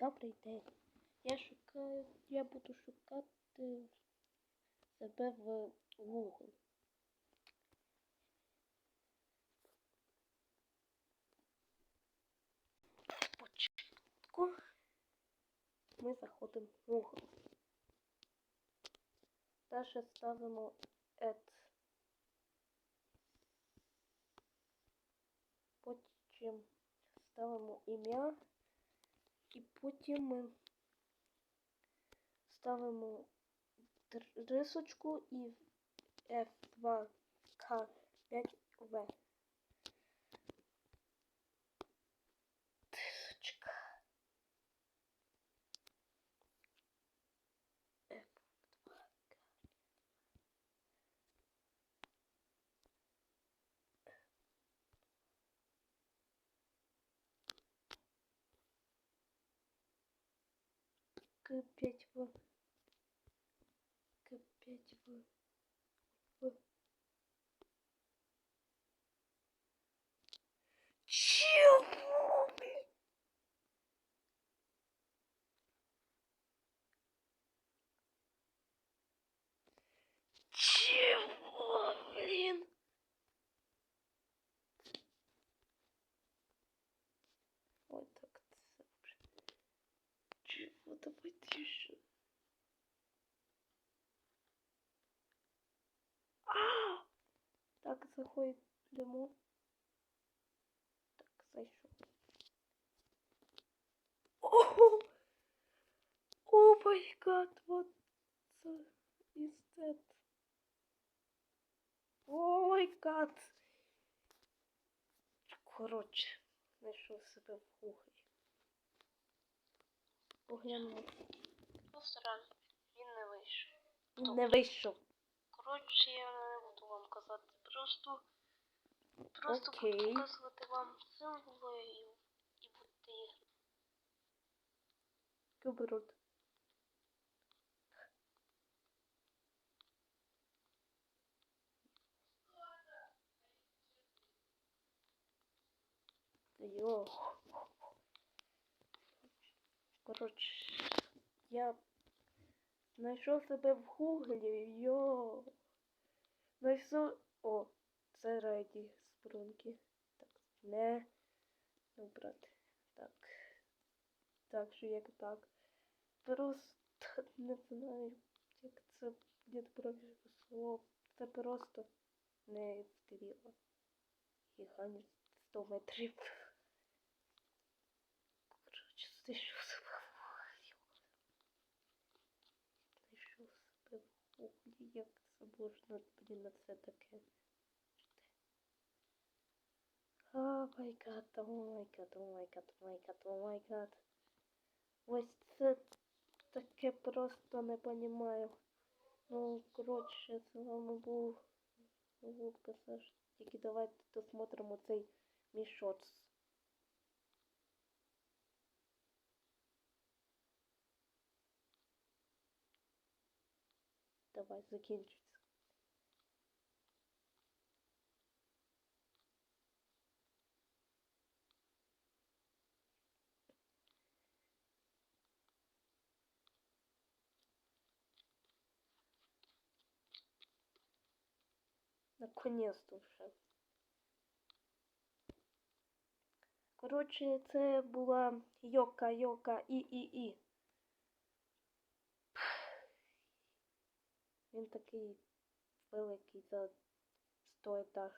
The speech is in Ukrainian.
Добрий день. Я шукаю, я буду шукати себе в Google. Спочатку ми заходимо в Google. Далі ставимо add. Потім ставимо ім'я. І потім ми ставимо рисочку і F2K5V. К5В. К5В. Еще. А! Так, заходимо. Так, зайшов. О! О май гад, вот is that. О май гад. Коротше, знайшов себе в гуглі. Поглянемо. Просто він не вийшов. Він не вийшов. Коротше, я не буду вам казати. Просто, просто Окей. буду показувати вам символи і, і будете їх. Куберут. Йо. Коротше, я знайшов себе в гуглі, йо. Знайшов. О, це райді спрунки. Так, не. Ну, брат. Так. Так що як так. Просто не знаю, як це буде правильно слово. Це просто не. І гані 100 метрів. Коротше, знайшов себе в гуглі. Знайшов себе в гуглі. Як це можна, блін, на це таке? О май гад, о май гад, о май гад, о май гад, о май гад. Ось це таке просто не понімаю. Ну, коротше, з вами був Вудка Саш. Тільки давайте досмотримо цей мішоц. Давай, закінчується. Наконец-то вже. Коротше, це була Йока Йока і і і. Він такий великий за 100 етаж